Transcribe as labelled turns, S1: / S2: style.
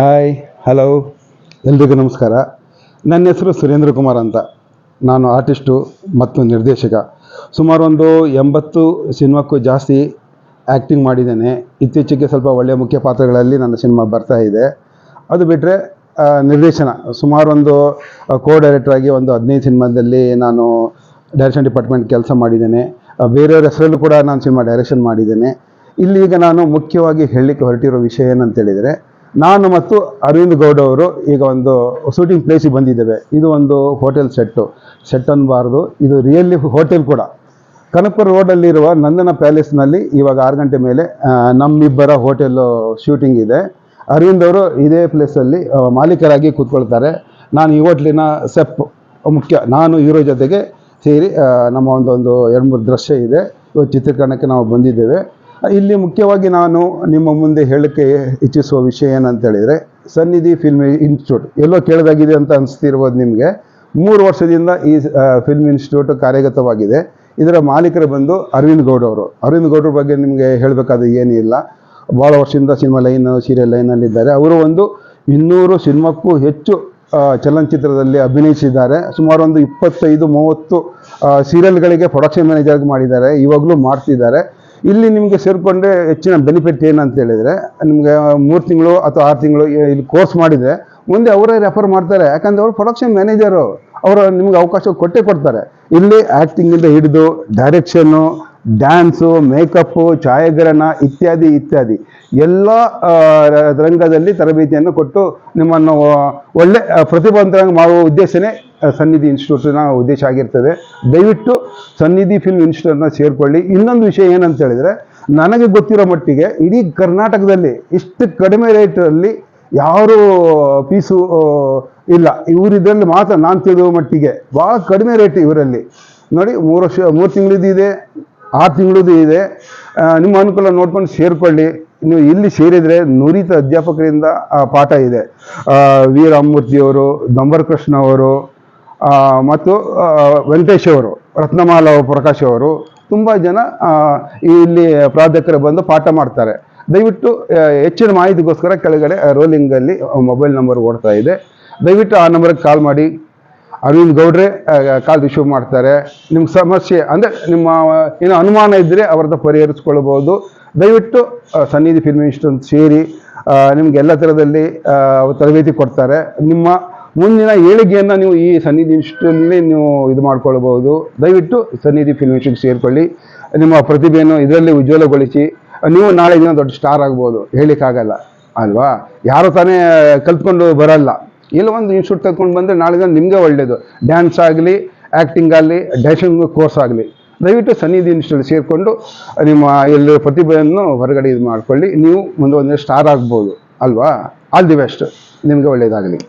S1: Hi hello ಎಲ್ರಿಗೂ ನಮಸ್ಕಾರ. ನನ್ನ ಹೆಸರು ಸುರೇಂದ್ರ ಕುಮಾರ್ ಅಂತ. ನಾನು ಆರ್ಟಿಸ್ಟು ಮತ್ತು ನಿರ್ದೇಶಕ. ಸುಮಾರು ಒಂದು ಎಂಬತ್ತು ಸಿನಿಮಾಕ್ಕೂ ಜಾಸ್ತಿ ಆ್ಯಕ್ಟಿಂಗ್ ಮಾಡಿದ್ದೇನೆ. ಇತ್ತೀಚೆಗೆ ಸ್ವಲ್ಪ ಒಳ್ಳೆಯ ಮುಖ್ಯ ಪಾತ್ರಗಳಲ್ಲಿ ನನ್ನ ಸಿನಿಮಾ ಬರ್ತಾ ಇದೆ. ಅದು ಬಿಟ್ಟರೆ ನಿರ್ದೇಶನ. ಸುಮಾರು ಒಂದು ಕೋ ಡೈರೆಕ್ಟ್ರಾಗಿ ಒಂದು ಹದಿನೈದು ಸಿನಿಮಾದಲ್ಲಿ ನಾನು ಡೈರೆಕ್ಷನ್ ಡಿಪಾರ್ಟ್ಮೆಂಟ್ ಕೆಲಸ ಮಾಡಿದ್ದೇನೆ. ಬೇರೆಯವ್ರ ಹೆಸರಲ್ಲೂ ಕೂಡ ನಾನು ಸಿನಿಮಾ ಡೈರೆಕ್ಷನ್ ಮಾಡಿದ್ದೇನೆ. ಇಲ್ಲಿ ಈಗ ನಾನು ಮುಖ್ಯವಾಗಿ ಹೇಳಲಿಕ್ಕೆ ಹೊರಟಿರೋ ವಿಷಯ ಏನಂತೇಳಿದರೆ ನಾನು ಮತ್ತು ಅರವಿಂದ್ ಗೌಡ ಅವರು ಈಗ ಒಂದು ಶೂಟಿಂಗ್ ಪ್ಲೇಸಿಗೆ ಬಂದಿದ್ದೇವೆ. ಇದು ಒಂದು ಹೋಟೆಲ್ ಸೆಟ್ಟು ಸೆಟ್ ಅನ್ನಬಾರ್ದು ಇದು ರಿಯಲ್ಲಿ ಹೋಟೆಲ್ ಕೂಡ. ಕನಕಪುರ ರೋಡಲ್ಲಿರುವ ನಂದನ ಪ್ಯಾಲೇಸ್ನಲ್ಲಿ ಇವಾಗ ಆರು ಗಂಟೆ ಮೇಲೆ ನಮ್ಮಿಬ್ಬರ ಹೋಟೆಲ್ ಶೂಟಿಂಗ್ ಇದೆ. ಅರವಿಂದ್ ಅವರು ಇದೇ ಪ್ಲೇಸಲ್ಲಿ ಮಾಲೀಕರಾಗಿ ಕೂತ್ಕೊಳ್ತಾರೆ. ನಾನು ಈ ಹೋಟ್ಲಿನ ಸೆಪ್ ಮುಖ್ಯ, ನಾನು ಇವರ ಜೊತೆಗೆ ಸೇರಿ ನಮ್ಮ ಒಂದೊಂದು ಎರಡು ಮೂರು ದೃಶ್ಯ ಇದೆ. ಇವತ್ತು ಚಿತ್ರೀಕರಣಕ್ಕೆ ನಾವು ಬಂದಿದ್ದೇವೆ. ಇಲ್ಲಿ ಮುಖ್ಯವಾಗಿ ನಾನು ನಿಮ್ಮ ಮುಂದೆ ಹೇಳಕ್ಕೆ ಇಚ್ಛಿಸುವ ವಿಷಯ ಏನಂತ ಹೇಳಿದರೆ ಸನ್ನಿಧಿ ಫಿಲ್ಮ್ ಇನ್ಸ್ಟಿಟ್ಯೂಟ್. ಎಲ್ಲೋ ಕೇಳಿದಾಗಿದೆ ಅಂತ ಅನಿಸ್ತಿರ್ಬೋದು ನಿಮಗೆ. ಮೂರು ವರ್ಷದಿಂದ ಈ ಫಿಲ್ಮ್ ಇನ್ಸ್ಟಿಟ್ಯೂಟ್ ಕಾರ್ಯಗತವಾಗಿದೆ. ಇದರ ಮಾಲೀಕರು ಬಂದು ಅರವಿಂದ್ ಗೌಡ್ ಅವರು. ಅರವಿಂದ್ ಗೌಡ್ರ ಬಗ್ಗೆ ನಿಮಗೆ ಹೇಳಬೇಕಾದ ಏನಿಲ್ಲ ಭಾಳ ವರ್ಷದಿಂದ ಸಿನಿಮಾ ಲೈನ್, ಸೀರಿಯಲ್ ಲೈನಲ್ಲಿದ್ದಾರೆ. ಅವರು ಒಂದು ಇನ್ನೂರು ಸಿನಿಮಾಕ್ಕೂ ಹೆಚ್ಚು ಚಲನಚಿತ್ರದಲ್ಲಿ ಅಭಿನಯಿಸಿದ್ದಾರೆ. ಸುಮಾರು ಒಂದು ಇಪ್ಪತ್ತೈದು, ಮೂವತ್ತು ಸೀರಿಯಲ್ಗಳಿಗೆ ಪ್ರೊಡಕ್ಷನ್ ಮ್ಯಾನೇಜರ್ ಮಾಡಿದ್ದಾರೆ. ಇವಾಗಲೂ ಮಾಡ್ತಿದ್ದಾರೆ. ಇಲ್ಲಿ ನಿಮಗೆ ಸೇರಿಕೊಂಡ್ರೆ ಹೆಚ್ಚಿನ ಬೆನಿಫಿಟ್ ಏನಂತ ಹೇಳಿದರೆ, ನಿಮಗೆ ಮೂರು ತಿಂಗಳು ಅಥವಾ ಆರು ತಿಂಗಳು ಇಲ್ಲಿ ಕೋರ್ಸ್ ಮಾಡಿದರೆ, ಮುಂದೆ ಅವರೇ ರೆಫರ್ ಮಾಡ್ತಾರೆ. ಯಾಕಂದರೆ ಅವರು ಪ್ರೊಡಕ್ಷನ್ ಮ್ಯಾನೇಜರು ಅವರು ನಿಮ್ಗೆ ಅವಕಾಶ ಕೊಟ್ಟೇ ಕೊಡ್ತಾರೆ. ಇಲ್ಲಿ ಆ್ಯಕ್ಟಿಂಗಿಂದ ಹಿಡಿದು ಡೈರೆಕ್ಷನ್ನು ಡ್ಯಾನ್ಸು ಮೇಕಪ್ಪು ಛಾಯಾಗ್ರಹಣ ಇತ್ಯಾದಿ ಇತ್ಯಾದಿ. ಎಲ್ಲ ರಂಗದಲ್ಲಿ ತರಬೇತಿಯನ್ನು ಕೊಟ್ಟು ನಿಮ್ಮನ್ನು ಒಳ್ಳೆ ಪ್ರತಿಭಾವಂತರಂಗ ಮಾಡುವ ಉದ್ದೇಶನೇ ಸನ್ನಿಧಿ ಇನ್ಸ್ಟಿಟ್ಯೂಟ್ನ ಉದ್ದೇಶ ಆಗಿರ್ತದೆ. ದಯವಿಟ್ಟು ಸನ್ನಿಧಿ ಫಿಲ್ಮ್ ಇನ್ಸ್ಟಿಟ್ಯೂಟ್ನ ಸೇರಿಕೊಳ್ಳಿ. ಇನ್ನೊಂದು ವಿಷಯ ಏನಂತ ಹೇಳಿದರೆ ನನಗೆ ಗೊತ್ತಿರೋ ಮಟ್ಟಿಗೆ ಇಡೀ ಕರ್ನಾಟಕದಲ್ಲಿ ಇಷ್ಟು ಕಡಿಮೆ ರೇಟಲ್ಲಿ ಯಾರು ಪೀಸು ಇಲ್ಲ. ಇವರಿದ್ರಲ್ಲಿ ಮಾತ್ರ ನಾನು ತಿಳಿದೋ ಮಟ್ಟಿಗೆ ಭಾಳ ಕಡಿಮೆ ರೇಟ್ ಇವರಲ್ಲಿ. ನೋಡಿ ಮೂರು ವರ್ಷ ಮೂರು ತಿಂಗಳದ್ದು ಇದೆ ಆರು ತಿಂಗಳದ್ದು ಇದೆ. ನಿಮ್ಮ ಅನುಕೂಲ ನೋಡ್ಕೊಂಡು ಸೇರಿಕೊಳ್ಳಿ. ನೀವು ಇಲ್ಲಿ ಸೇರಿದರೆ ನುರಿತ ಅಧ್ಯಾಪಕರಿಂದ ಆ, ಪಾಠ ಇದೆ. ವೀರಾಮೂರ್ತಿಯವರು ದಂಬರ್ ಕೃಷ್ಣ ಅವರು ಮತ್ತು ವೆಂಕಟೇಶ್ ಅವರು. ರತ್ನಮಾಲ ಪ್ರಕಾಶ್ ಅವರು ತುಂಬ ಜನ ಇಲ್ಲಿ ಪ್ರಾಧ್ಯಾಪಕರು ಬಂದು ಪಾಠ ಮಾಡ್ತಾರೆ. ದಯವಿಟ್ಟು ಹೆಚ್ಚಿನ ಮಾಹಿತಿಗೋಸ್ಕರ ಕೆಳಗಡೆ ರೋಲಿಂಗಲ್ಲಿ ಮೊಬೈಲ್ ನಂಬರ್ ಓಡ್ತಾ ಇದೆ. ದಯವಿಟ್ಟು ಆ ನಂಬರ್ಗೆ ಕಾಲ್ ಮಾಡಿ. ಅರವಿಂದ್ ಗೌಡ್ರೆ ಕಾಲ್ ರಿಸೀವ್ ಮಾಡ್ತಾರೆ. ನಿಮ್ಮ ಸಮಸ್ಯೆ, ಅಂದರೆ ನಿಮ್ಮ, ಏನು ಅನುಮಾನ ಇದ್ದರೆ ಅವ್ರದ್ದು ಪರಿಹರಿಸ್ಕೊಳ್ಬೋದು. ದಯವಿಟ್ಟು ಸನ್ನಿಧಿ ಫಿಲ್ಮ್ ಇನ್ಸ್ಟಿಟ್ಯೂಟ್ ಸೇರಿ ನಿಮ್ಗೆ ಎಲ್ಲ ಥರದಲ್ಲಿ ತರಬೇತಿ ಕೊಡ್ತಾರೆ. ನಿಮ್ಮ ಮುಂದಿನ ಏಳಿಗೆಯನ್ನು ನೀವು ಈ ಸನ್ನಿಧಿ ಇನ್ಸ್ಟಿಟ್ಯೂಟ್ನಲ್ಲಿ ನೀವು ಇದು ಮಾಡ್ಕೊಳ್ಬೋದು ದಯವಿಟ್ಟು ಸನ್ನಿಧಿ ಫಿಲ್ಮ್ ಇನ್ಸ್ಟಿಟ್ಯೂಟ್ ಸೇರಿಕೊಳ್ಳಿ. ನಿಮ್ಮ ಪ್ರತಿಭೆಯನ್ನು ಇದರಲ್ಲಿ ಉಜ್ವಲಗೊಳಿಸಿ. ನೀವು ನಾಳೆ ದಿನ ದೊಡ್ಡ ಸ್ಟಾರ್ ಆಗ್ಬೋದು. ಹೇಳಿಕ್ಕಾಗಲ್ಲ ಅಲ್ವಾ? ಯಾರು ತಾನೇ ಕಲ್ತ್ಕೊಂಡು ಬರಲ್ಲ. ಇಲ್ಲ, ಒಂದು ಇನ್ಸ್ಟಿಟ್ಯೂಟ್ ಕಲ್ತ್ಕೊಂಡು ಬಂದರೆ ನಾಳೆ ದಿನ ನಿಮಗೆ ಒಳ್ಳೆಯದು ಡ್ಯಾನ್ಸ್ ಆಗಲಿ ಆ್ಯಕ್ಟಿಂಗ್ ಆಗಲಿ, ಡ್ಯಾನ್ಸಿಂಗ್ ಕೋರ್ಸ್ ಆಗಲಿ. ದಯವಿಟ್ಟು ಸನ್ನಿಧಿ ಇನ್ಸ್ಟಿಟ್ಯೂಟ್ ಸೇರಿಕೊಂಡು ನಿಮ್ಮ ಎಲ್ಲ ಪ್ರತಿಭೆಯನ್ನು ಹೊರಗಡೆ ಇದು ಮಾಡ್ಕೊಳ್ಳಿ. ನೀವು ಮುಂದೆ ಒಂದು ಸ್ಟಾರ್ ಆಗ್ಬೋದು. ಅಲ್ವಾ? All the best. ನಿಮಗೆ ಒಳ್ಳೆಯದಾಗಲಿ